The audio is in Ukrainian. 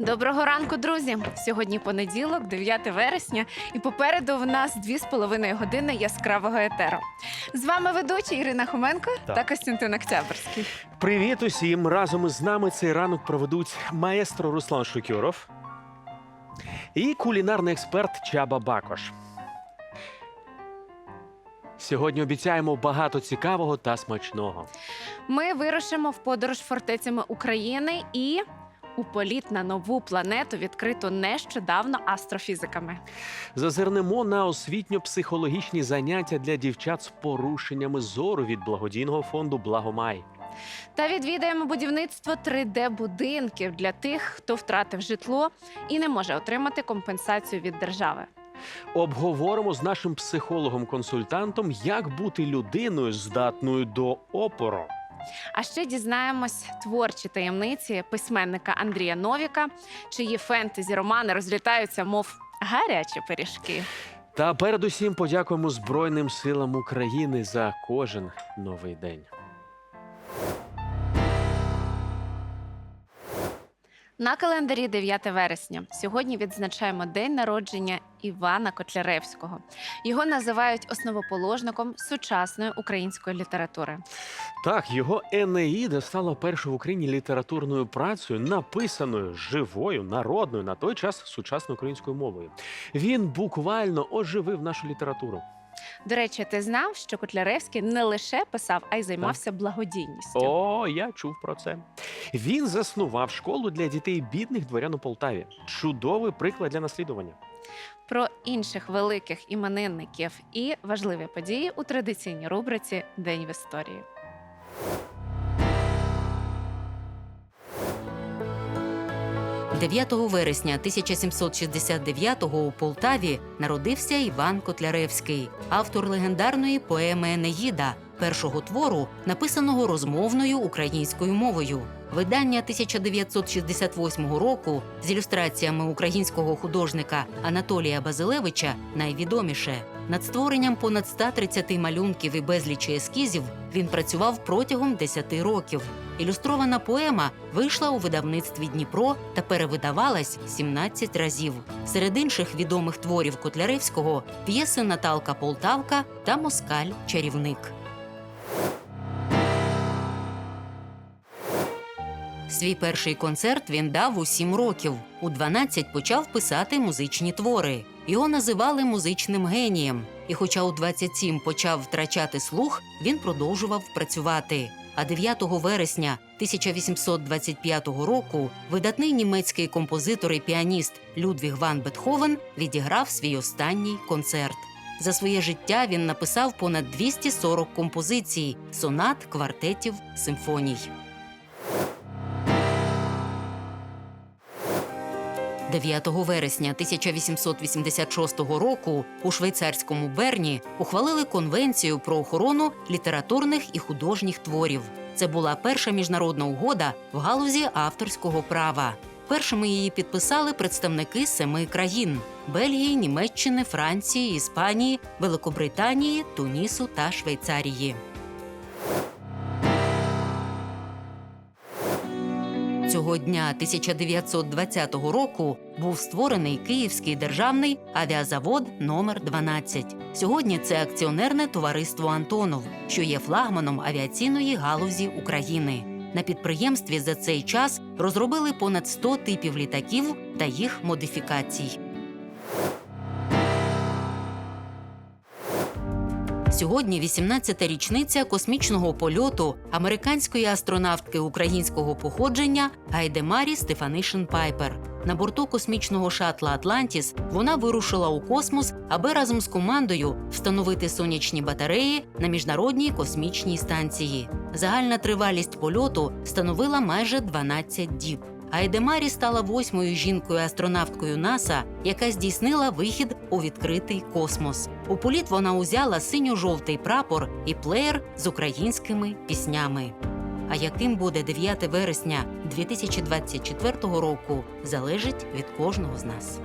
Доброго ранку, друзі! Сьогодні понеділок, 9 вересня, і попереду в нас дві з половиною години яскравого етеру. З вами ведучі Ірина Хоменко Так. та Костянтин Октябрьський. Привіт усім! Разом із нами цей ранок проведуть маестро Руслан Шукюров і кулінарний експерт Чаба Бакош. Сьогодні обіцяємо багато цікавого та смачного. Ми вирушимо в подорож фортецями України і у політ на нову планету, відкриту нещодавно астрофізиками. Зазирнемо на освітньо-психологічні заняття для дівчат з порушеннями зору від благодійного фонду Благомай. Та відвідаємо будівництво 3D-будинків для тих, хто втратив житло і не може отримати компенсацію від держави. Обговоримо з нашим психологом-консультантом, як бути людиною, здатною до опору. А ще дізнаємось творчі таємниці письменника Андрія Новіка, чиї фентезі романи розлітаються, мов гарячі пиріжки. Та передусім подякуємо Збройним силам України за кожен новий день. На календарі 9 вересня. Сьогодні відзначаємо день народження Івана Котляревського. Його називають основоположником сучасної української літератури. Так, його Енеїда стала першою в Україні літературною працею, написаною живою, народною на той час сучасною українською мовою. Він буквально оживив нашу літературу. До речі, ти знав, що Котляревський не лише писав, а й займався благодійністю. О, я чув про це. Він заснував школу для дітей бідних дворян у Полтаві. Чудовий приклад для наслідування. Про інших великих іменинників і важливі події у традиційній рубриці День в історії. – 9 вересня 1769-го у Полтаві народився Іван Котляревський, автор легендарної поеми Енеїда, першого твору, написаного розмовною українською мовою. Видання 1968 року з ілюстраціями українського художника Анатолія Базилевича найвідоміше. Над створенням понад 130 малюнків і безлічі ескізів він працював протягом 10 років. Ілюстрована поема вийшла у видавництві Дніпро та перевидавалась 17 разів. Серед інших відомих творів Котляревського п'єси Наталка Полтавка та Москаль Чарівник. Свій перший концерт він дав у 7 років. У 12 почав писати музичні твори. Його називали музичним генієм. І хоча у 27 почав втрачати слух, він продовжував працювати. А 9 вересня 1825 року видатний німецький композитор і піаніст Людвіг ван Бетховен відіграв свій останній концерт. За своє життя він написав понад 240 композицій, сонат, квартетів, симфоній. 9 вересня 1886 року у швейцарському Берні ухвалили конвенцію про охорону літературних і художніх творів. Це була перша міжнародна угода в галузі авторського права. Першими її підписали представники семи країн: Бельгії, Німеччини, Франції, Іспанії, Великобританії, Тунісу та Швейцарії. Цього дня 1920 року був створений Київський державний авіазавод номер 12 Сьогодні це акціонерне товариство Антонов, що є флагманом авіаційної галузі України. На підприємстві за цей час розробили понад 100 типів літаків та їх модифікацій. Сьогодні 18-та річниця космічного польоту американської астронавтки українського походження Гайдемарі Стефанишин Пайпер. На борту космічного шатла Атлантіс вона вирушила у космос, аби разом з командою встановити сонячні батареї на міжнародній космічній станції. Загальна тривалість польоту становила майже 12 діб. Айдемарі стала восьмою жінкою-астронавткою НАСА, яка здійснила вихід у відкритий космос. У політ вона узяла синьо-жовтий прапор і плеєр з українськими піснями. А яким буде 9 вересня 2024 року, залежить від кожного з нас.